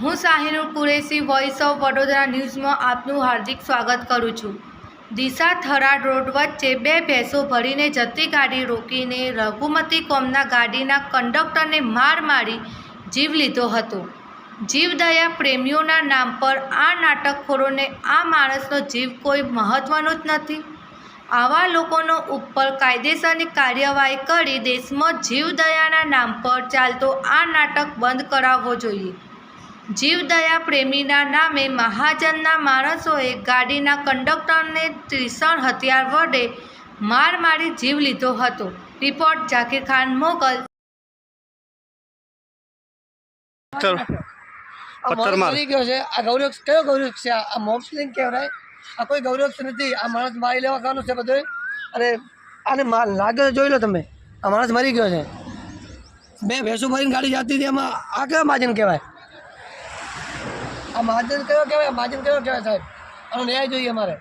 હું Shahinur Qureshi voice of Vadodara ન્યૂઝમાં આપનું હાર્દિક સ્વાગત કરું છું. દિશા થરાડ રોડ વચ્ચે બે ભેંસો ભરીને જતી ગાડી રોકીને રઘુમતી કોમના ગાડીના કંડક્ટરને માર મારી જીવ લીધો હતો. જીવદયા પ્રેમીઓના નામ પર આ નાટકખોરોને આ માણસનો જીવ કોઈ મહત્ત્વનો જ નથી. આવા લોકોનો ઉપર કાયદેસરની કાર્યવાહી કરી દેશમાં જીવદયાના નામ પર ચાલતો આ નાટક બંધ કરાવવો જોઈએ. જીવદયા પ્રેમીના નામે મહાજનના માણસોએ ગાડીના કંડક્ટરને ત્રિસણ હથિયાર વડે માર મારી જીવ લીધો હતો. રિપોર્ટ ઝાકીર ખાન મોગલ. ગયો છે. આ ગૌરક્ષ કયો ગૌરક્ષ છે? આ મોબ્સલિંગ કહેવાય? આ કોઈ ગૌરક્ષ નથી. આ માણસ મારી લેવા ખાવાનું છે બધું અરે આને માર લાગે જોઈ લો તમે. આ માણસ મરી ગયો છે. બે ભેંસો ભરીને ગાડી જતી હતી એમાં આ કયો મહાજન કહેવાય? આ મહાજન કયો કહેવાય? મહાજન કયો કહેવાય સાહેબ? આનો ન્યાય જોઈએ અમારે.